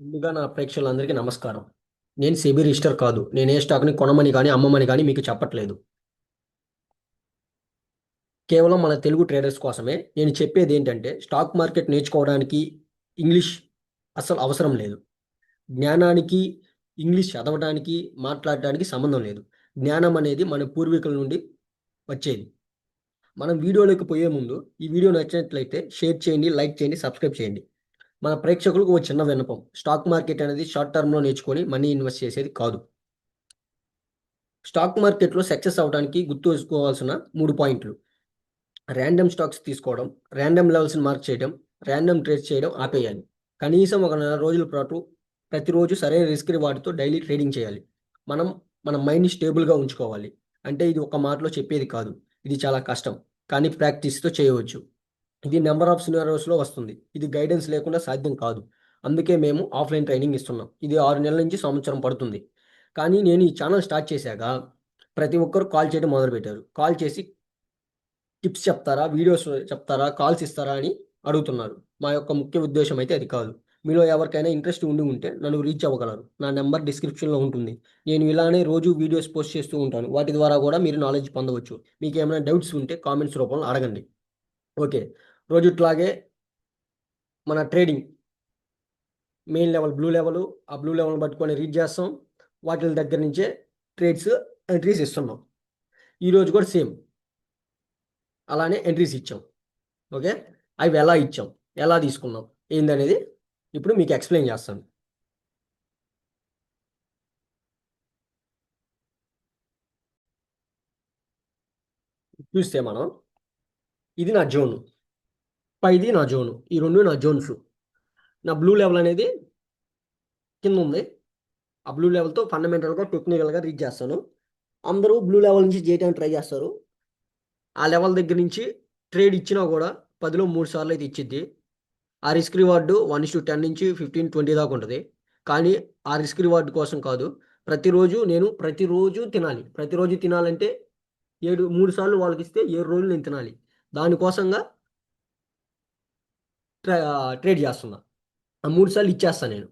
ముందుగా నా ప్రేక్షకులందరికీ నమస్కారం. నేను సెబీ రిజిస్టర్ కాదు. నేను ఏ స్టాక్ని కొనమని కానీ అమ్మమని కానీ మీకు చెప్పట్లేదు. కేవలం మన తెలుగు ట్రేడర్స్ కోసమే నేను చెప్పేది ఏంటంటే స్టాక్ మార్కెట్ నేర్చుకోవడానికి ఇంగ్లీష్ అసలు అవసరం లేదు. జ్ఞానానికి ఇంగ్లీష్ చదవడానికి మాట్లాడడానికి సంబంధం లేదు. జ్ఞానం అనేది మన పూర్వీకుల నుండి వచ్చేది. మనం వీడియోలోకి పోయే ముందు ఈ వీడియో నచ్చినట్లయితే షేర్ చేయండి లైక్ చేయండి సబ్స్క్రైబ్ చేయండి. మన ప్రేక్షకులకు ఒక చిన్న విన్నపం. స్టాక్ మార్కెట్ అనేది షార్ట్ టర్మ్లో నేర్చుకొని మనీ ఇన్వెస్ట్ చేసేది కాదు. స్టాక్ మార్కెట్లో సక్సెస్ అవడానికి గుర్తుంచుకోవాల్సిన మూడు పాయింట్లు. ర్యాండమ్ స్టాక్స్ తీసుకోవడం ర్యాండమ్ లెవెల్స్ని మార్క్ చేయడం ర్యాండమ్ ట్రేడ్ చేయడం ఆపేయాలి. కనీసం ఒక నెల రోజుల పాటు ప్రతిరోజు సరైన రిస్క్ రివార్డ్తో డైలీ ట్రేడింగ్ చేయాలి. మనం మన మైండ్ని స్టేబుల్గా ఉంచుకోవాలి. అంటే ఇది ఒక మాటలో చెప్పేది కాదు. ఇది చాలా కష్టం. కానీ ప్రాక్టీస్తో చేయవచ్చు. ఇది నెంబర్ ఆఫ్ సినారియోస్లో వస్తుంది. ఇది గైడెన్స్ లేకుండా సాధ్యం కాదు. అందుకే మేము ఆఫ్లైన్ ట్రైనింగ్ ఇస్తున్నాం. ఇది ఆరు నెలల నుంచి సంవత్సరం పడుతుంది. కానీ నేను ఈ ఛానల్ స్టార్ట్ చేశాక ప్రతి ఒక్కరు కాల్ చేయడం మొదలుపెట్టారు. కాల్ చేసి టిప్స్ చెప్తారా? వీడియోస్ చెప్తారా? కాల్స్ ఇస్తారా? అని అడుగుతున్నారు. మా యొక్క ముఖ్య ఉద్దేశం అయితే అది కాదు. మీలో ఎవరికైనా ఇంట్రెస్ట్ ఉండి ఉంటే నన్ను రీచ్ అవ్వగలరు. నా నెంబర్ డిస్క్రిప్షన్లో ఉంటుంది. నేను ఇలానే రోజు వీడియోస్ పోస్ట్ చేస్తూ ఉంటాను. వాటి ద్వారా కూడా మీరు నాలెడ్జ్ పొందవచ్చు. మీకు ఏమైనా డౌట్స్ ఉంటే కామెంట్స్ రూపంలో అడగండి. ఓకే. రోజుట్లాగే మన trading. Main level blue level ఆ బ్లూ లెవెల్ పట్టుకొని రీడ్ చేస్తాం. వాటి దగ్గర నుంచే ట్రేడ్స్ ఎంట్రీస్ ఇస్తున్నాం. ఈరోజు కూడా సేమ్. అలానే ఎంట్రీస్ ఇచ్చాం. ఓకే? అవి ఎలా ఇచ్చాం? ఎలా తీసుకున్నాం? ఏందనేది ఇప్పుడు మీకు ఎక్స్ప్లెయిన్ చేస్తాను. చూస్తే మనం ఇది నా జోను. పైది నా జోను ఈ రెండు నా జోన్స్ నా బ్లూ లెవెల్ అనేది కింద ఉంది. ఆ బ్లూ లెవెల్తో ఫండమెంటల్గా టెక్నికల్గా రీచ్ చేస్తాను. అందరూ బ్లూ లెవెల్ నుంచి చేయడానికి ట్రై చేస్తారు. ఆ లెవెల్ దగ్గర నుంచి ట్రేడ్ ఇచ్చినా కూడా పదిలో మూడు సార్లు అయితే ఇచ్చిద్ది. ఆ risk reward one to ten నుంచి ఫిఫ్టీన్ ట్వంటీ దాకా ఉంటుంది. కానీ ఆ రిస్క్ రివార్డు కోసం కాదు ప్రతిరోజు నేను ప్రతిరోజు తినాలి. ప్రతిరోజు తినాలంటే ఏడు మూడు సార్లు వాళ్ళకి ఇస్తే ఏడు రోజులు నేను తినాలి. దానికోసంగా ట్రేడ్ చేస్తున్నా. ఆ మూడు సార్లు ఇచ్చేస్తాను నేను.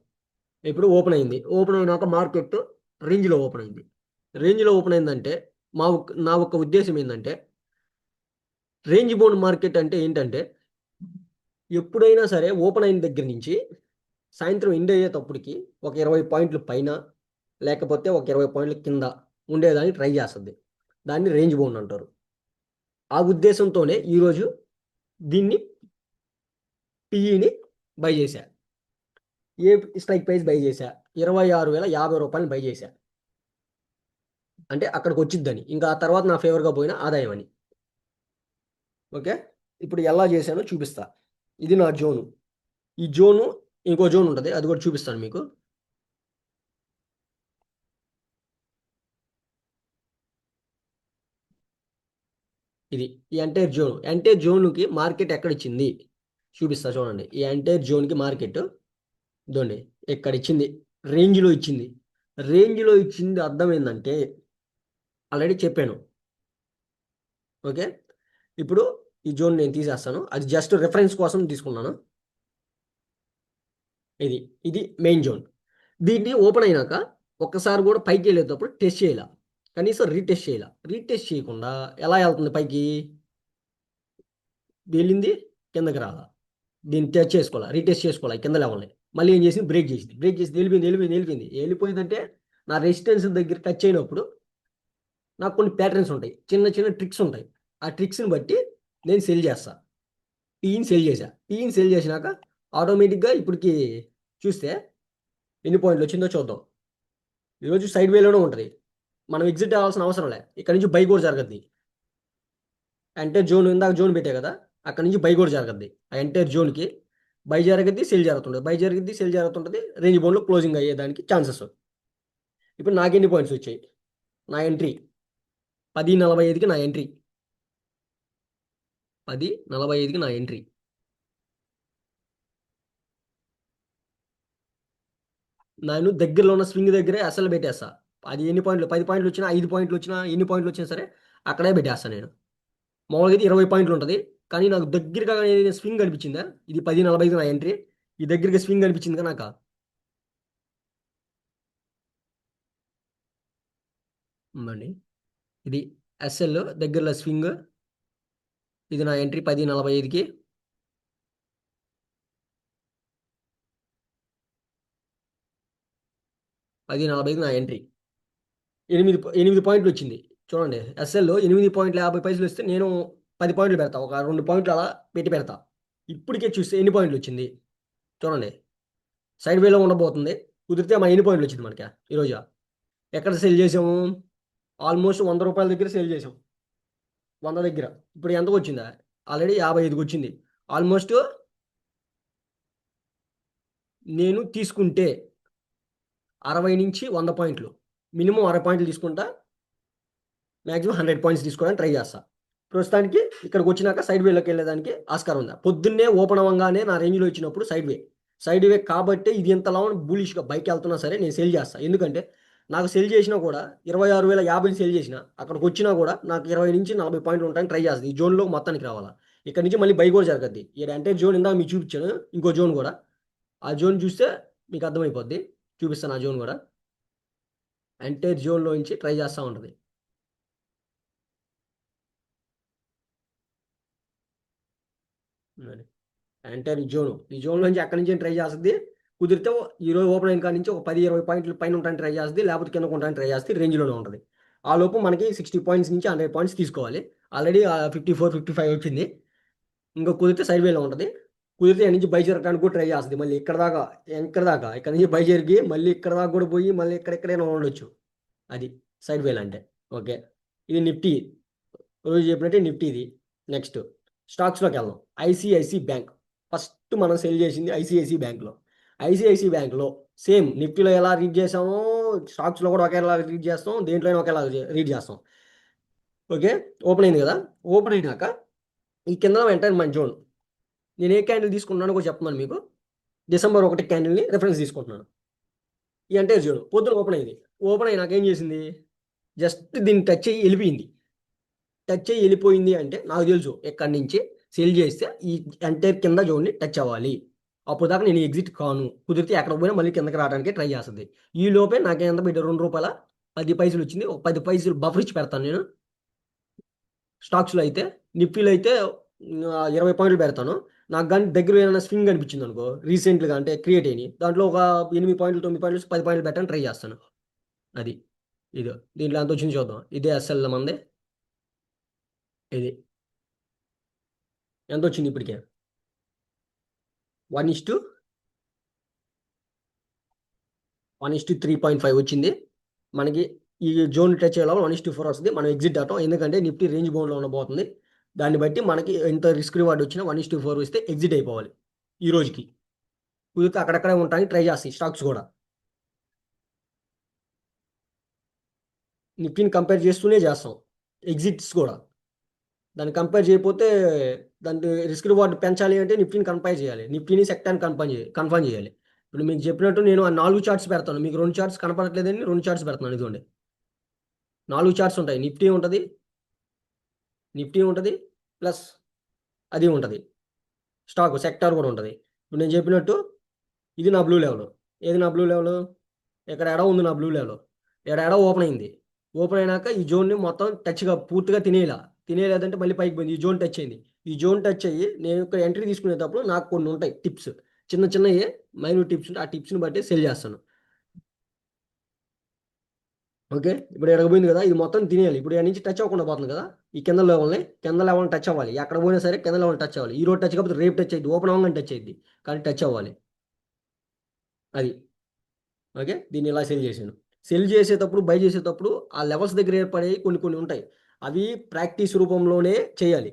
ఇప్పుడు ఓపెన్ అయింది. ఓపెన్ అయినాక మార్కెట్ రేంజ్లో ఓపెన్ అయింది. రేంజ్లో ఓపెన్ అయిందంటే మా నా ఒక ఉద్దేశం ఏంటంటే రేంజ్ బోన్ మార్కెట్ అంటే ఏంటంటే ఎప్పుడైనా సరే ఓపెన్ అయిన దగ్గర నుంచి సాయంత్రం ఎండ్ అయ్యేటప్పటికి ఒక ఇరవై పాయింట్లు పైన లేకపోతే ఒక ఇరవై పాయింట్ల కింద ఉండేదాన్ని ట్రై చేస్తుంది. దాన్ని రేంజ్ బోన్ అంటారు. ఆ ఉద్దేశంతోనే ఈరోజు దీన్ని పిఈని బై చేశా. ఏ స్ట్రైక్ ప్రైస్ బై చేశా. ఇరవై ఆరు వేల యాభై రూపాయలు బై చేశా. అంటే అక్కడికి వచ్చిద్దని. ఇంకా ఆ తర్వాత నా ఫేవర్గా పోయిన ఆదాయం అని. ఓకే? ఇప్పుడు ఎలా చేశానో చూపిస్తా. ఇది నా జోను. ఈ జోను ఇంకో జోన్ ఉంటుంది. అది కూడా చూపిస్తాను మీకు. ఇది. ఈ ఎంటైర్ జోన్. ఎంటైర్ జోన్కి మార్కెట్ ఎక్కడ ఇచ్చింది? చూపిస్తా చూడండి. ఈ ఎంటైర్ జోన్కి మార్కెట్ ఇదండి ఎక్కడ ఇచ్చింది రేంజ్లో ఇచ్చింది. రేంజ్లో ఇచ్చింది అర్థం ఏంటంటే ఆల్రెడీ చెప్పాను. ఓకే? ఇప్పుడు ఈ జోన్ నేను తీసేస్తాను. అది జస్ట్ రిఫరెన్స్ కోసం తీసుకున్నాను. ఇది ఇది మెయిన్ జోన్ దీన్ని ఓపెన్ అయినాక ఒక్కసారి కూడా పైకి వెళ్ళేటప్పుడు టెస్ట్ చేయాల. కనీసం రీటెస్ట్ చేయాల. రీటెస్ట్ చేయకుండా ఎలా వెళ్తుంది పైకి? వెళ్ళింది కిందకి రాలా. దీన్ని టచ్ చేసుకోవాలా? రీటెస్ట్ చేసుకోవాలి? కింద లెవెల్ని. మళ్ళీ ఏం చేసింది? బ్రేక్ చేసింది. బ్రేక్ చేసి వెళ్ళిపోయింది వెళ్ళిపోయింది వెళ్ళిపోయింది వెళ్ళిపోయిందంటే నా రెసిస్టెన్స్ దగ్గర టచ్ అయినప్పుడు నాకు కొన్ని ప్యాటర్న్స్ ఉంటాయి. చిన్న చిన్న ట్రిక్స్ ఉంటాయి. ఆ ట్రిక్స్ని బట్టి నేను సెల్ చేస్తా. టీని సెల్ చేశా. టీని సెల్ చేసినాక ఆటోమేటిక్గా ఇప్పటికి చూస్తే ఎన్ని పాయింట్లు వచ్చిందో చూద్దాం. ఈరోజు సైడ్ వేలోనే ఉంటుంది. మనం ఎగ్జిట్ అవ్వాల్సిన అవసరం లే. ఇక్కడ నుంచి బై కూడా జరగద్ది. అంటే జోన్ ఇందాక జోన్ పెట్టే కదా? అక్కడ నుంచి బై కూడా జరగద్ది. ఆ ఎంటైర్ జోన్కి బై జరగద్ది సెల్ జరుగుతుంటుంది. బై జరిగిద్ది సెల్ జరుగుతుంటుంది రేంజ్ బోన్లో క్లోజింగ్ అయ్యేదానికి ఛాన్సెస్ ఇప్పుడు నాకెన్ని పాయింట్స్ వచ్చాయి? నా ఎంట్రీ పది నలభై ఐదుకి నా ఎంట్రీ పది నలభై ఐదుకి నా ఎంట్రీ నేను దగ్గరలో ఉన్న స్వింగ్ దగ్గరే అసలు పెట్టేస్తా. అది ఎన్ని పాయింట్లు? పది పాయింట్లు వచ్చినా ఐదు పాయింట్లు వచ్చినా ఎన్ని పాయింట్లు వచ్చినా సరే అక్కడే పెట్టేస్తాను నేను. మామూలుగా అయితే ఇరవై పాయింట్లు ఉంటుంది. కానీ నాకు దగ్గరగా స్వింగ్ కనిపించిందా ఇది పది నలభై నా ఎంట్రీ. ఈ దగ్గరగా స్వింగ్ కనిపించింది నాకు? అండి ఇది ఎస్ఎల్ దగ్గరలో స్వింగ్. ఇది నా ఎంట్రీ పది నలభై ఐదుకి. పది నలభై ఐదు నా ఎంట్రీ. ఎనిమిది ఎనిమిది పాయింట్లు వచ్చింది. చూడండి. ఎస్ఎల్లో ఎనిమిది పాయింట్లు యాభై పైసలు వస్తే నేను పది పాయింట్లు పెడతా. ఒక రెండు పాయింట్లు అలా పెట్టి పెడతా. ఇప్పటికే చూస్తే ఎన్ని పాయింట్లు వచ్చింది? చూడండి. సైడ్ వేలో ఉండబోతుంది. కుదిరితే మా ఎన్ని పాయింట్లు వచ్చింది మనకి? ఈరోజు. ఎక్కడ సెల్ చేసాము? ఆల్మోస్ట్ వంద రూపాయల దగ్గర సేల్ చేసాం. వంద దగ్గర. ఇప్పుడు ఎంతకు వచ్చిందా? ఆల్రెడీ యాభై ఐదుకి వచ్చింది. ఆల్మోస్ట్ నేను తీసుకుంటే అరవై నుంచి వంద పాయింట్లు. మినిమం అరవై పాయింట్లు తీసుకుంటా. మ్యాక్సిమం హండ్రెడ్ పాయింట్స్ తీసుకోవడానికి ట్రై చేస్తా. ప్రస్తుతానికి ఇక్కడికి వచ్చినాక సైడ్ వేలోకి వెళ్ళేదానికి ఆస్కారం ఉందా? పొద్దున్నే ఓపెన్ అవ్వగానే నా రేంజ్లో ఇచ్చినప్పుడు సైడ్ వే సైడ్ వే కాబట్టి ఇది ఎంతలా బులిష్గా బైక్ వెళ్తున్నా సరే నేను సేల్ చేస్తాను ఎందుకంటే నాకు సెల్ చేసినా కూడా ఇరవై ఆరు వేల యాభై సెల్ చేసిన అక్కడికి వచ్చినా కూడా నాకు ఇరవై నుంచి నలభై పాయింట్లు ఉంటాయని ట్రై చేస్తుంది ఈ జోన్లో మొత్తానికి రావాలా. ఇక్కడ నుంచి మళ్ళీ బై కూడా జరగద్ది. ఈ అంటే జోన్ ఇందాక మీకు చూపించాను ఇంకో జోన్ కూడా. ఆ జోన్ చూస్తే మీకు అర్థమైపోద్ది. చూపిస్తాను ఆ జోన్ కూడా. అంటే జోన్లో నుంచి ట్రై చేస్తూ ఉంటుంది. ఎంటైర్ జోన్ ఈ జోన్ నుంచి అక్కడి నుంచి ట్రై చేస్తుంది? కుదిరితే ఈరోజు ఓపెన్ అయిన కాడి నుంచి ఒక పది ఇరవై పాయింట్ల పైన ఉంటాయని ట్రై చేస్తుంది లేకపోతే కింద ఉంటాయని ట్రై చేస్తే రేంజ్లోనే ఉంటుంది. ఆ లోపు మనకి సిక్స్టీ పాయింట్స్ నుంచి హండ్రెడ్ పాయింట్స్ తీసుకోవాలి. Already fifty four fifty five వచ్చింది. ఇంకా కుదిరితే సైడ్ వేలో ఉంటుంది. కుదిరితే నుంచి బై జరగడానికి కూడా ట్రై చేస్తుంది. మళ్ళీ ఇక్కడ దాకా ఎక్కడ దాకా ఇక్కడ నుంచి బై జరిగి మళ్ళీ ఇక్కడ దాకా కూడా పోయి మళ్ళీ ఎక్కడెక్కడైనా ఉండొచ్చు. అది సైడ్ వేల్ అంటే. ఓకే. ఇది నిఫ్టీ. రోజు చెప్పినట్టే నిఫ్టీ ఇది. నెక్స్ట్. స్టాక్స్లోకి వెళ్దాం ఐసిఐసి బ్యాంక్. ఫస్ట్ మనం సెల్ చేసింది ఐసిఐసి బ్యాంక్లో. ఐసిఐసి బ్యాంక్లో సేమ్ నిఫ్టీలో ఎలా రీడ్ చేసామో స్టాక్స్లో కూడా ఒకేలా రీడ్ చేస్తాం దేంట్లోనే ఒకేలా రీడ్ చేస్తాం. ఓకే? ఓపెన్ అయింది కదా? ఓపెన్ అయినాక ఈ కింద వెంటనే మన జోన్. నేను ఏ క్యాండిల్ తీసుకుంటున్నాను కూడా చెప్తున్నాను మీకు. డిసెంబర్ ఒకటి క్యాండిల్ని రిఫరెన్స్ తీసుకుంటున్నాను. ఈ అంటే జోన్. పొద్దున ఓపెన్ అయింది. ఓపెన్ అయినాక ఏం చేసింది? జస్ట్ దీన్ని టచ్ అయ్యి వెళ్ళిపోయింది. టచ్ అయ్యి వెళ్ళిపోయింది అంటే నాకు తెలుసు ఎక్కడి నుంచి సెల్ చేస్తే ఈ ఎంటైర్ కింద జోన్ని టచ్ అవ్వాలి. అప్పుడు దాకా నేను ఎగ్జిట్ కాను. కుదిరితే ఎక్కడ పోయినా మళ్ళీ కిందకి రావడానికి ట్రై చేస్తుంది. ఈ లోపే నాకు ఎంత బిడ్డ రెండు రూపాయల పది పైసలు వచ్చింది. ఒక పది పైసలు బఫర్ ఇచ్చి పెడతాను నేను. స్టాక్స్లో అయితే నిఫ్టీలో అయితే ఇరవై పాయింట్లు పెడతాను. నాకు కానీ దగ్గర ఏమైనా స్వింగ్ అనిపించింది అనుకో రీసెంట్గా అంటే క్రియేట్ అయినాయి. దాంట్లో ఒక ఎనిమిది పాయింట్లు తొమ్మిది పాయింట్లు పది పాయింట్లు పెట్టాలని ట్రై చేస్తాను. అది. ఇది. దీంట్లో ఎంత వచ్చింది చూద్దాం. ఇదే అసలు మంది. ఇది ఎంత వచ్చింది ఇప్పటికే? One is to? One is to three point five వచ్చింది. మనకి ఈ జోన్ టచ్ అయ్యేలా వన్ ఇస్ టు ఫోర్ వస్తుంది. మనం ఎగ్జిట్ అవటం ఎందుకంటే నిఫ్టీ రేంజ్ బౌండ్లో ఉండబోతుంది. దాన్ని బట్టి మనకి ఎంత రిస్క్ రివార్డ్ వచ్చినా వన్ ఇస్ టు ఫోర్ వస్తే ఎగ్జిట్ అయిపోవాలి ఈ రోజుకి. కుదిరితే అక్కడక్కడే ఉంటానికి ట్రై చేస్తాయి స్టాక్స్ కూడా. నిఫ్టీని కంపేర్ చేస్తూనే చేస్తాం. ఎగ్జిట్స్ కూడా. దాన్ని కంపేర్ చేయకపోతే దాని రిస్క్ రివార్డ్ పెంచాలి అంటే నిఫ్టీని కన్ఫైన్ చేయాలి. నిఫ్టీని సెక్టార్ని కన్ఫర్మ్ చేయాలి కన్ఫర్మ్ చేయాలి. ఇప్పుడు మీకు చెప్పినట్టు నేను ఆ నాలుగు చార్ట్స్ పెడతాను. మీకు రెండు చార్ట్స్ కనపడట్లేదని రెండు చార్ట్స్ పెడతాను. ఇదిగోండి. నాలుగు చార్ట్స్ ఉంటాయి. నిఫ్టీ ఉంటుంది. నిఫ్టీ ఉంటుంది. ప్లస్ అది ఉంటుంది. స్టాక్ సెక్టార్ కూడా ఉంటుంది. ఇప్పుడు నేను చెప్పినట్టు ఇది నా బ్లూ లెవెల్ ఏది నా బ్లూ లెవెల్ ఇక్కడ ఎడ ఉంది నా బ్లూ లెవెల్ ఇక్కడ ఎడ ఓపెన్ అయింది. ఓపెన్ అయినాక ఈ జోన్ని మొత్తం టచ్గా పూర్తిగా తినేలా తినేలేదంటే మళ్ళీ పైకి పోయింది. ఈ జోన్ టచ్ అయింది. ఈ జోన్ టచ్ అయ్యి నేను ఇక్కడ ఎంట్రీ తీసుకునేటప్పుడు నాకు కొన్ని ఉంటాయి టిప్స్. చిన్న చిన్నవి మైనూర్ టిప్స్ ఉంటాయి ఆ టిప్స్ని బట్టి సెల్ చేస్తాను. ఓకే? ఇప్పుడు ఎడగపోయింది కదా ఇది మొత్తం తినేయాలి. ఇప్పుడు నుంచి టచ్ అవ్వకుండా పోతుంది కదా ఈ కింద లెవెల్ని కింద లెవెల్ని టచ్ అవ్వాలి. ఎక్కడ పోయినా సరే కింద లెవెల్ టచ్ అవ్వాలి. ఈ రోజు టచ్ కాకపోతే రేపు టచ్ అయ్యింది ఓపెన్ అవ్వగానే టచ్ అయ్యింది కానీ టచ్ అవ్వాలి. అది. ఓకే? దీన్ని ఇలా సెల్ చేశాను. సెల్ చేసేటప్పుడు బై చేసేటప్పుడు ఆ లెవెల్స్ దగ్గర ఏర్పడే కొన్ని కొన్ని ఉంటాయి. అవి ప్రాక్టీస్ రూపంలోనే చేయాలి.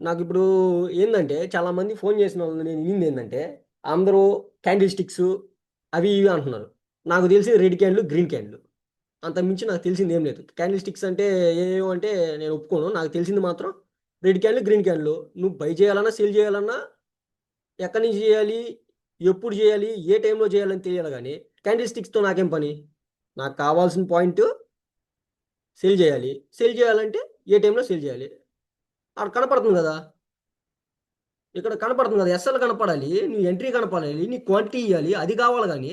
నాకు ఇప్పుడు ఏంటంటే చాలామంది ఫోన్ చేసిన వాళ్ళు నేను వినింది ఏంటంటే అందరూ క్యాండిల్ స్టిక్స్ అవి ఇవి అంటున్నారు. నాకు తెలిసి రెడ్ క్యాండ్లు గ్రీన్ క్యాండ్లు. అంత మించి నాకు తెలిసింది ఏం లేదు. క్యాండిల్ స్టిక్స్ అంటే ఏమో అంటే నేను ఒప్పుకోను. నాకు తెలిసింది మాత్రం రెడ్ క్యాండ్లు గ్రీన్ క్యాండ్లు. నువ్వు బై చేయాలన్నా సేల్ చేయాలన్నా ఎక్కడి నుంచి చేయాలి ఎప్పుడు చేయాలి ఏ టైంలో చేయాలని తెలియాలి కానీ క్యాండిల్ స్టిక్స్తో నాకేం పని? నాకు కావాల్సిన పాయింట్ సేల్ చేయాలి. సేల్ చేయాలంటే ఏ టైంలో సేల్ చేయాలి? అక్కడ కనపడుతుంది కదా? ఇక్కడ కనపడుతుంది కదా? ఎస్ఎల్ కనపడాలి నీ ఎంట్రీ కనపడాలి నీ క్వాంటిటీ ఇవ్వాలి అది కావాలి కానీ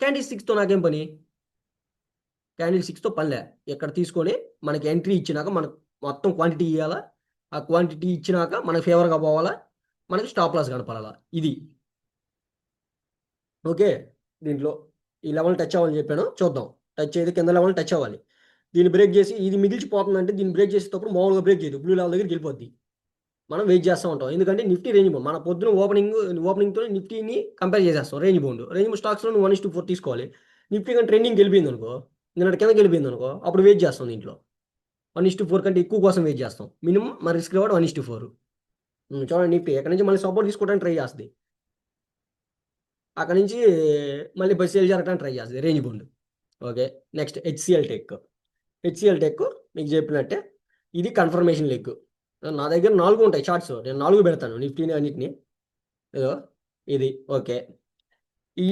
క్యాండిల్ సిక్స్తో నాకేం పని? క్యాండిల్ సిక్స్తో పనిలే. ఇక్కడ తీసుకొని మనకి ఎంట్రీ ఇచ్చినాక మనకు మొత్తం క్వాంటిటీ ఇవ్వాలా ఆ క్వాంటిటీ ఇచ్చినాక మనకు ఫేవర్గా పోవాలా? మనకి స్టాప్ లాస్ కనపడాలా? ఇది. ఓకే దీంట్లో ఈ లెవెల్ టచ్ అవ్వాలని చెప్పాను. చూద్దాం. టచ్ అయితే కింద లెవెల్ టచ్ అవ్వాలి. దీన్ని బ్రేక్ చేసి ఇది మిగిలిచిపోతుందంటే దీన్ని బ్రేక్ చేసేటప్పుడు మామూలుగా బ్రేక్ చేయదు. బ్లూ లెవెల్ దగ్గరికి వెళ్ళిపోద్ది. మనం వెయిట్ చేస్తూ ఉంటాం. ఎందుకంటే నిఫ్టీ రేంజ్ బౌండ్ మన పొద్దున ఓపెనింగ్ ఓపెనింగ్తో నిఫ్టీని కంపేర్ చేసేస్తాం. రేంజ్ బౌండ్ రేంజ్ బౌండ్ స్టాక్స్లో నువ్వు వన్ ఇస్ టూ ఫోర్ తీసుకోవాలి. నిఫ్టీ కానీ ట్రెండింగ్ వెళ్ళిపోయింది అనుకో నిన్న కిందకి వెళ్ళిపోయింది అనుకో అప్పుడు వెయిట్ చేస్తాం దీంట్లో. వన్ ఇస్ టూ ఫోర్ కంటే ఎక్కువ కోసం వెయిట్ చేస్తాం. మినిమం మన risk reward one is to four చూడండి నిఫ్టీ ఎక్కడి నుంచి మళ్ళీ సపోర్ట్ తీసుకోవడానికి ట్రై చేస్తుంది. అక్కడ నుంచి మళ్ళీ బస్ సేల్ జరగడానికి ట్రై చేస్తుంది. Range bound okay next HCL tech HCL tech మీకు చెప్పినట్టే. ఇది కన్ఫర్మేషన్ లెగ్ నా దగ్గర నాలుగు ఉంటాయి చార్ట్స్ నేను నాలుగు పెడతాను నిఫ్టీని అన్నిటిని. ఏదో ఇది. ఓకే. ఈ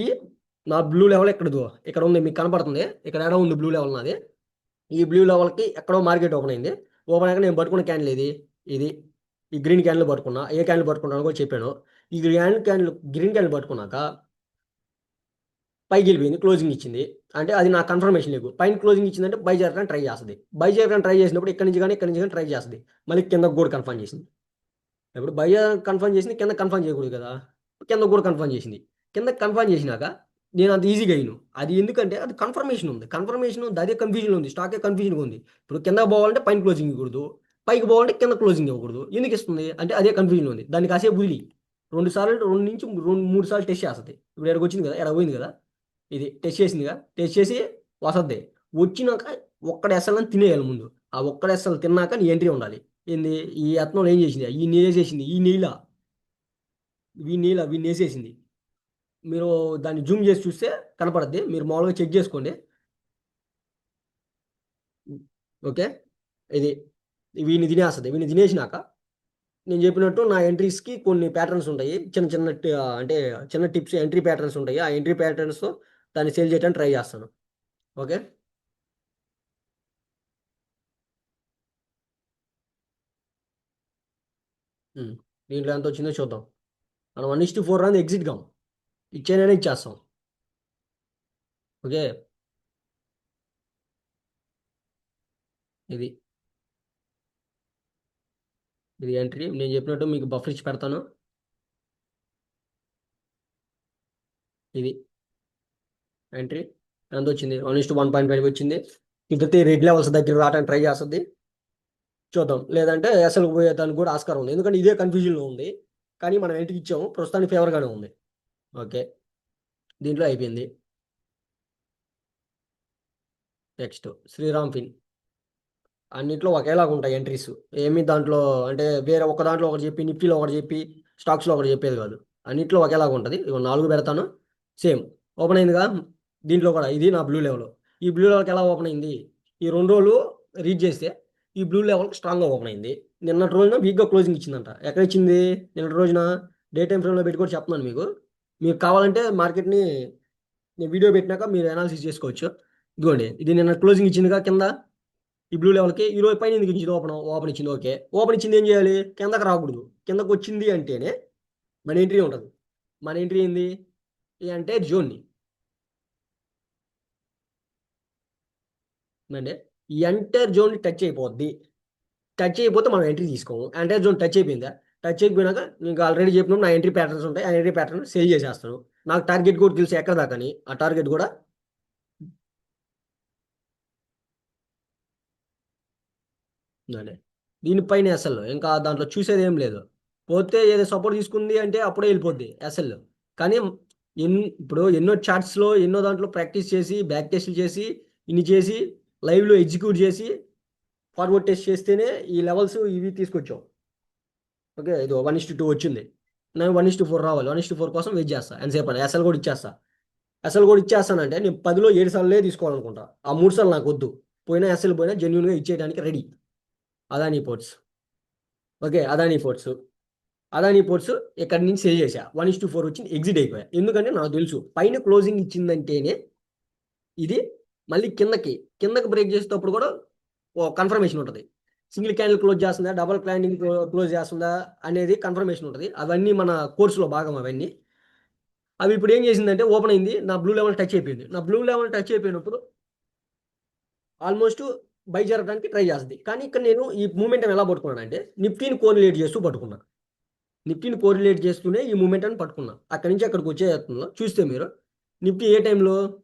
నా బ్లూ లెవెల్ ఎక్కడదో ఇక్కడ ఉంది మీకు కనపడుతుంది. ఇక్కడ ఎడ ఉంది బ్లూ లెవెల్ నాది. ఈ బ్లూ లెవెల్కి ఎక్కడో మార్కెట్ ఓపెన్ అయింది. ఓపెన్ అయ్యాక నేను పట్టుకున్న క్యాండిల్ ఇది ఇది. ఈ గ్రీన్ క్యాండిల్ పట్టుకున్నా. ఏ క్యాండిల్ పట్టుకున్నాను కూడా చెప్పాను. ఈ గ్రీన్ క్యాండిల్ గ్రీన్ క్యాండిల్ పట్టుకున్నాక పైకి వెళ్ళిపోయింది క్లోజింగ్ ఇచ్చింది. అంటే అది నా కన్ఫర్మేషన్ లేదు. పైన క్లోజింగ్ ఇచ్చిందంటే బై చేయడానికి ట్రై చేస్తుంది. బై చేయడానికి ట్రై చేసినప్పుడు ఇక్కడ నుంచి కానీ ఇక్కడ నుంచి కానీ ట్రై చేస్తుంది. మళ్ళీ కింద కూడా కన్ఫర్మ్ చేసింది. ఇప్పుడు బై కన్ఫర్మ్ చేసింది కింద కన్ఫర్మ్ చేయకూడదు కదా. కింద కూడా కన్ఫర్మ్ చేసింది. కింద కన్ఫర్మ్ చేసినాక నేను అంత ఈజీగా అయిను అది ఎందుకంటే అది కన్ఫర్మేషన్ ఉంది. కన్ఫర్మేషన్ ఉంది. అదే కన్ఫ్యూజన్ ఉంది. స్టాకే కన్ఫ్యూజన్ ఉంది. ఇప్పుడు కింద పోవాలంటే పైన క్లోజింగ్ ఇవ్వకూడదు. పైకి పోవాలంటే కింద క్లోజింగ్ ఇవ్వకూడదు. ఎందుకు ఇస్తుంది? అంటే అదే కన్ఫ్యూజన్ ఉంది. దాన్ని కాసేపు వదిలి. రెండు సార్లు రెండు నుంచి రెండు మూడు సార్లు టెస్ట్ చేస్తుంది. ఇప్పుడు ఎక్కడికి వచ్చింది కదా? ఎక్కడ పోయింది కదా? ఇది టెస్ట్ చేసిందిగా టెస్ట్ చేసి వసద్ది వచ్చినాక ఒక్కడ ఎస్ఎల్ని తినేయాలి ముందు. ఆ ఒక్కడ ఎస్ఎల్ తిన్నాక నీ ఎంట్రీ ఉండాలి. ఏంది? ఈ యత్నంలో ఏం చేసింది? ఈ నేసేసింది ఈ నీళ్ళ. ఈ నీళ్ళ వీ వేసేసింది మీరు దాన్ని జూమ్ చేసి చూస్తే కనపడద్ది. మీరు మామూలుగా చెక్ చేసుకోండి. ఓకే? ఇది వీని తినేస్తుంది. వీని తినేసినాక నేను చెప్పినట్టు నా ఎంట్రీస్కి కొన్ని ప్యాటర్న్స్ ఉంటాయి. చిన్న చిన్న అంటే చిన్న టిప్స్ ఎంట్రీ ప్యాటర్న్స్ ఉంటాయి. ఆ ఎంట్రీ ప్యాటర్న్స్తో దాన్ని సేల్ చేయడానికి ట్రై చేస్తాను. ఓకే? దీంట్లో ఎంత వచ్చిందో చూద్దాం. మనం వన్ ఇస్ టు ఫోర్ అనేది ఎగ్జిట్ కాం. ఇచ్చేనైనా ఇచ్చేస్తాం. ఓకే? ఇది. ఇది ఎంట్రీ. నేను చెప్పినట్టు మీకు బఫర్ ఇచ్చి పెడతాను. ఇది. ఎంట్రీ ఎంత వచ్చింది. One is one point five వచ్చింది. ఇద్దరితే రెడ్ లెవెల్స్ దగ్గర రావడానికి ట్రై చేస్తుంది. చూద్దాం. లేదంటే అసలు పోయేదానికి కూడా ఆస్కారం ఉంది. ఎందుకంటే ఇదే కన్ఫ్యూజన్లో ఉంది. కానీ మనం ఎంట్రీ ఇచ్చాము. ప్రస్తుతానికి ఫేవర్గానే ఉంది. ఓకే. దీంట్లో అయిపోయింది. నెక్స్ట్ శ్రీరామ్ ఫిన్ అన్నిట్లో ఒకేలాగా ఉంటాయి ఎంట్రీస్ ఏమి దాంట్లో అంటే వేరే ఒక దాంట్లో ఒకటి చెప్పి నిఫ్టీలో ఒకటి చెప్పి స్టాక్స్లో ఒకటి చెప్పేది కాదు. అన్నిట్లో ఒకేలాగా ఉంటుంది. ఇక నాలుగు పెడతాను. సేమ్ ఓపెన్ అయిందిగా దీంట్లో కూడా ఇది నా బ్లూ లెవెల్ ఈ బ్లూ లెవెల్కి ఎలా ఓపెన్ అయింది? ఈ రెండు రోజులు రీడ్ చేస్తే ఈ బ్లూ లెవెల్కి స్ట్రాంగ్గా ఓపెన్ అయింది. నిన్నటి రోజున వీక్గా క్లోజింగ్ ఇచ్చిందంట. ఎక్కడ ఇచ్చింది? నిన్నటి రోజున? డే టైం ఫ్రేమ్లో పెట్టి కూడా చెప్తున్నాను మీకు. మీకు కావాలంటే మార్కెట్ని నేను వీడియో పెట్టినాక మీరు అనాలిసిస్ చేసుకోవచ్చు. ఇదిగోండి ఇది నిన్న క్లోజింగ్ ఇచ్చిందిగా కింద. ఈ బ్లూ లెవెల్కి ఈరోజు పైన ఎందుకు ఇచ్చింది? ఓపెన్ ఓపెన్ ఇచ్చింది ఓకే ఓపెన్ ఇచ్చింది ఏం చేయాలి? కిందకి రాకూడదు. కిందకు వచ్చింది అంటేనే మన ఎంట్రీ ఉంటుంది. మన ఎంట్రీ ఏంది? అంటే జోన్ని. అంటే ఎంటైర్ జోన్ టచ్ అయిపోద్ది. టచ్ అయిపోతే మనం ఎంట్రీ తీసుకోము. ఎంటైర్ జోన్ టచ్ అయిపోయిందా? టచ్ అయిపోయినాక నీకు ఆల్రెడీ చెప్పినప్పుడు నా ఎంట్రీ ప్యాటర్న్స్ ఉంటాయి ఆ ఎంట్రీ ప్యాటర్న్ సేవ్ చేసేస్తాను. నాకు టార్గెట్ కూడా తెలుసు ఎక్కడ దాకాని ఆ టార్గెట్ కూడా అదే. దీనిపైన అసలు. ఇంకా దాంట్లో చూసేది ఏం లేదు. పోతే ఏదో సపోర్ట్ తీసుకుంది అంటే అప్పుడే వెళ్ళిపోద్ది ఎస్ఎల్ కానీ ఎన్ ఇప్పుడు ఎన్నో చార్ట్స్లో ఎన్నో దాంట్లో ప్రాక్టీస్ చేసి బ్యాక్ టెస్ట్ చేసి ఇన్ని చేసి లైవ్లో ఎగ్జిక్యూట్ చేసి ఫార్వర్డ్ టెస్ట్ చేస్తేనే ఈ లెవెల్స్ ఇవి తీసుకొచ్చాం. ఓకే ఇది వన్ ఇస్ టూ వచ్చింది. నేను వన్ ఇస్టు ఫోర్ రావాలి. వన్ ఇస్టు ఫోర్ కోసం వెయిట్ చేస్తా. ఎంతసేపు అని ఎస్ఎల్ కూడా ఇచ్చేస్తా. ఎస్ఎల్ కూడా ఇచ్చేస్తానంటే నేను పదిలో ఏడు సార్లే తీసుకోవాలనుకుంటా. ఆ మూడు సార్లు నాకు వద్దు. పోయినా ఎస్ఎల్ పోయినా జెన్యున్గా ఇచ్చేయడానికి ready Adani ports. Okay Adani ports. Adani ports ఇక్కడి నుంచి సేవ్ చేశా. వన్ ఇస్ టూ ఫోర్ వచ్చింది ఎగ్జిట్ అయిపోయా. ఎందుకంటే నాకు తెలుసు పైన క్లోజింగ్ ఇచ్చిందంటేనే ఇది మళ్ళీ కిందకి కిందకి బ్రేక్ చేసేటప్పుడు కూడా ఓ కన్ఫర్మేషన్ ఉంటుంది. సింగిల్ క్యాండిల్ క్లోజ్ చేస్తుందా? డబల్ క్యాండిల్ క్లోజ్ చేస్తుందా? అనేది కన్ఫర్మేషన్ ఉంటుంది. అవన్నీ మన కోర్సులో భాగం అవన్నీ. అవి ఇప్పుడు ఏం చేసిందంటే ఓపెన్ అయింది. నా బ్లూ లెవెల్ టచ్ అయిపోయింది. నా బ్లూ లెవెల్ టచ్ అయిపోయినప్పుడు ఆల్మోస్ట్ బై జరగడానికి ట్రై చేస్తుంది. కానీ ఇక్కడ నేను ఈ మూమెంట్ ఎలా పట్టుకున్నాను అంటే నిఫ్టీని కోరిలేట్ చేస్తూ పట్టుకున్నా. నిఫ్టీని కోరిలేట్ చేస్తూనే ఈ మూమెంట్ అని పట్టుకున్నా. అక్కడి నుంచి అక్కడికి వచ్చే చూస్తే మీరు నిఫ్టీ ఏ టైంలో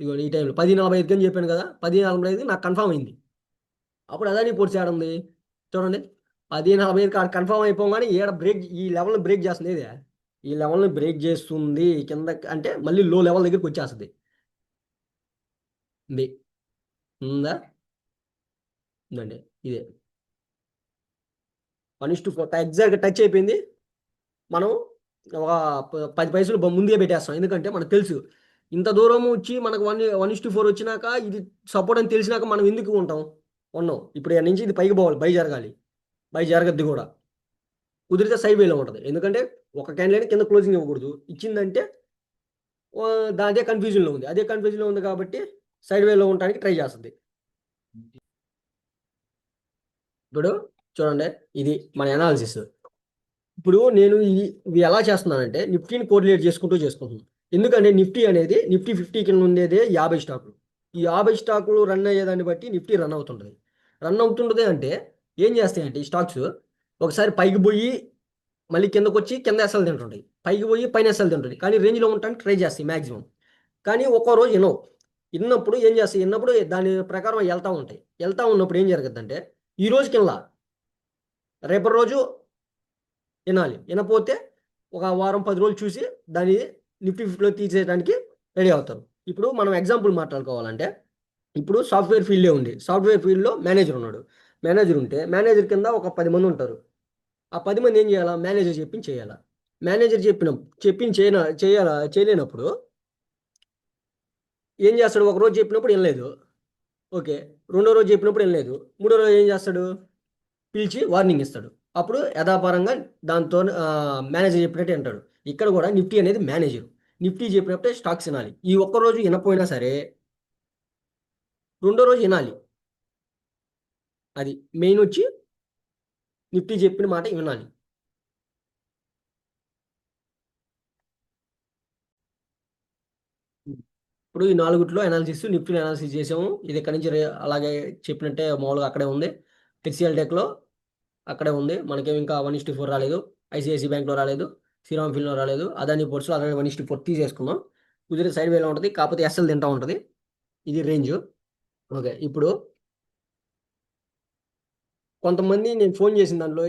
ఇగో ఈ టైంలో పది నలభై ఐదు అని చెప్పాను కదా పది నలభై ఐదు నాకు కన్ఫామ్ అయింది. అప్పుడు అదాని పొడిచి ఉంది? చూడండి. పది నలభై ఐదు కన్ఫామ్ అయిపోగానే ఏడ బ్రేక్ ఈ లెవెల్ని బ్రేక్ చేస్తుంది ఇది ఈ లెవెల్ని బ్రేక్ చేస్తుంది కింద అంటే మళ్ళీ లో లెవెల్ దగ్గరికి వచ్చేస్తుంది. ఉంది. ఉందా? ఉందండి. ఇదే. One is to four. ఎగ్జాక్ట్గా టచ్ అయిపోయింది. మనం ఒక పది పైసలు ముందుగా ముందే పెట్టేస్తాం. ఎందుకంటే మనకు తెలుసు. ఇంత దూరం వచ్చి మనకు వన్ వన్ ఇస్ ఫోర్ వచ్చినాక ఇది సపోర్ట్ అని తెలిసినాక మనం ఎందుకు ఉంటాం? ఉన్నాం ఇప్పుడు నుంచి ఇది పైకి పోవాలి బై జరగాలి. బై జరగద్ది కూడా. కుదిరితే సైడ్ వేలో ఉంటుంది. ఎందుకంటే ఒక క్యాండిడేట్ కింద క్లోజింగ్ ఇవ్వకూడదు. ఇచ్చిందంటే దా- అదే కన్ఫ్యూజన్లో ఉంది. అదే కన్ఫ్యూజన్లో ఉంది కాబట్టి సైడ్ వేలో ఉండడానికి ట్రై చేస్తుంది. ఇప్పుడు చూడండి ఇది మన అనాలిసిస్ ఇప్పుడు నేను ఇవి ఇవి ఎలా చేస్తున్నానంటే నిఫ్టీని కోఆర్డినేట్ చేసుకుంటూ చేసుకుంటున్నాను ఎందుకంటే నిఫ్టీ అనేది నిఫ్టీ ఫిఫ్టీ కింద ఉండేదే యాభై స్టాకులు. ఈ యాభై స్టాకులు రన్ అయ్యేదాన్ని బట్టి నిఫ్టీ రన్ అవుతుంటుంది. రన్ అవుతుంటుంది అంటే ఏం చేస్తాయంటే ఈ స్టాక్స్ ఒకసారి పైకి పోయి మళ్ళీ కిందకు వచ్చి కింద ఎసలు తింటుంటాయి. పైకి పోయి పైన ఎసలు తింటుంది కానీ రేంజ్లో ఉండటానికి ట్రై చేస్తాయి మ్యాక్సిమం కానీ ఒక్కో రోజు వినవు విన్నప్పుడు ఏం చేస్తాయి? విన్నప్పుడు దాని ప్రకారం వెళ్తూ ఉంటాయి. వెళ్తూ ఉన్నప్పుడు ఏం జరుగుతుందంటే ఈ రోజు కింద రేపటి రోజు వినాలి. వినపోతే ఒక వారం పది రోజులు చూసి దాని నిఫ్టీ ఫిఫ్టీలో తీసేయడానికి రెడీ అవుతారు. ఇప్పుడు మనం ఎగ్జాంపుల్ మాట్లాడుకోవాలంటే ఇప్పుడు సాఫ్ట్వేర్ ఫీల్డే ఉంది. సాఫ్ట్వేర్ ఫీల్డ్లో మేనేజర్ ఉన్నాడు. మేనేజర్ ఉంటే మేనేజర్ కింద ఒక పది మంది ఉంటారు. ఆ పది మంది ఏం చేయాలా? మేనేజర్ చెప్పి చేయాలా? మేనేజర్ చెప్పిన చెప్పింది చేయన చేయాలా? చేయలేనప్పుడు ఏం చేస్తాడు? ఒక రోజు చెప్పినప్పుడు వినలేదు. ఓకే. రెండో రోజు చెప్పినప్పుడు వినలేదు. మూడో రోజు ఏం చేస్తాడు? పిలిచి వార్నింగ్ ఇస్తాడు. అప్పుడు యథాపరంగా దాంతో మేనేజర్ చెప్పినట్టు అంటాడు ఇక్కడ కూడా నిఫ్టీ అనేది మేనేజర్ నిఫ్టీ చెప్పినప్పుడే స్టాక్స్ వినాలి. ఈ ఒక్క రోజు వినపోయినా సరే రెండో రోజు వినాలి. అది మెయిన్ వచ్చి నిఫ్టీ చెప్పిన మాట వినాలి. ఇప్పుడు ఈ నాలుగుట్లో అనాలిసిస్ నిఫ్టీ అనాలిసిస్ చేసాము. ఇది ఎక్కడి నుంచి అలాగే చెప్పినట్టే మామూలుగా అక్కడే ఉంది. హెచ్సిఎల్ టెక్లో అక్కడే ఉంది. మనకేం ఇంకా వన్ ఇస్టీ ఫోర్ రాలేదు ఐసిఐసి బ్యాంక్లో రాలేదు. శ్రీరామ్ ఫిల్మ్లో రాలేదు. అదాని పోర్ట్స్లో అలాగే వన్ ఇస్టీ ఫోర్ తీసేసుకున్నాం కుదిరే సైడ్ వేలో ఉంటుంది కాకపోతే ఎస్ఎల్ తింటా ఉంటుంది. ఇది రేంజ్ ఓకే ఇప్పుడు కొంతమంది నేను ఫోన్ చేసిన దాంట్లో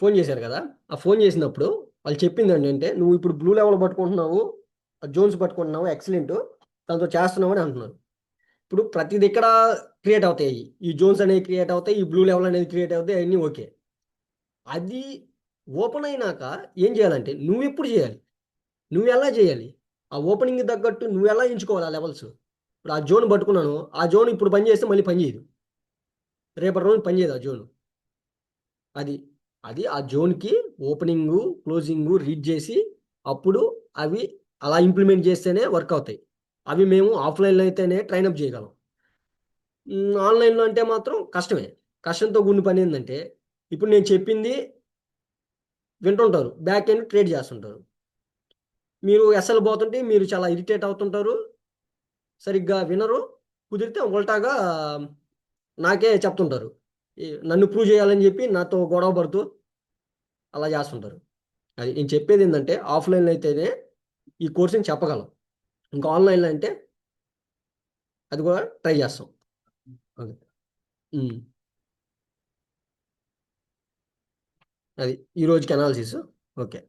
ఫోన్ చేశారు కదా? ఆ ఫోన్ చేసినప్పుడు వాళ్ళు చెప్పింది ఏంటంటే నువ్వు ఇప్పుడు బ్లూ లెవెల్ పట్టుకుంటున్నావు జోన్స్ పట్టుకుంటున్నావు ఎక్సలెంట్ దాంతో చేస్తున్నావు అని అంటున్నారు. ఇప్పుడు ప్రతిది దగ్గర క్రియేట్ అవుతాయి. ఈ జోన్స్ అనేవి క్రియేట్ అవుతాయి ఈ బ్లూ లెవెల్ అనేది క్రియేట్ అవుతాయి అన్నీ ఓకే. అది ఓపెన్ అయినాక ఏం చేయాలంటే నువ్వు ఎప్పుడు చేయాలి? నువ్వు ఎలా చేయాలి? ఆ ఓపెనింగ్ తగ్గట్టు నువ్వు ఎలా ఎంచుకోవాలి ఆ లెవెల్స్? ఇప్పుడు ఆ జోన్ పట్టుకున్నాను ఆ జోన్ ఇప్పుడు పని చేస్తే మళ్ళీ పని చేయదు. రేపటి రోజు పని చేయదు ఆ జోన్. అది అది ఆ జోన్కి ఓపెనింగు క్లోజింగు రీడ్ చేసి అప్పుడు అవి అలా ఇంప్లిమెంట్ చేస్తేనే వర్క్ అవుతాయి. అవి మేము ఆఫ్లైన్లో అయితేనే ట్రైన్అప్ చేయగలం. ఆన్లైన్లో అంటే మాత్రం కష్టమే. కష్టంతో కూడిన పని ఏంటంటే ఇప్పుడు నేను చెప్పింది వింటుంటారు బ్యాక్ ఎండ్ ట్రేడ్ చేస్తుంటారు. మీరు ఎస్ఎల్ పోతుంటే మీరు చాలా ఇరిటేట్ అవుతుంటారు సరిగ్గా వినరు కుదిరితే ఉల్టాగా నాకే చెప్తుంటారు. ఈ నన్ను ప్రూవ్ చేయాలని చెప్పి నాతో గొడవ పడుతూ అలా చేస్తుంటారు. అది నేను చెప్పేది ఏంటంటే ఆఫ్లైన్లో అయితేనే ఈ కోర్సుని చెప్పగలం. ఇంకా ఆన్లైన్లో అంటే అది కూడా ట్రై చేస్తాం. ఓకే అది ఈ రోజుకి అనాలిసిస్ ఓకే.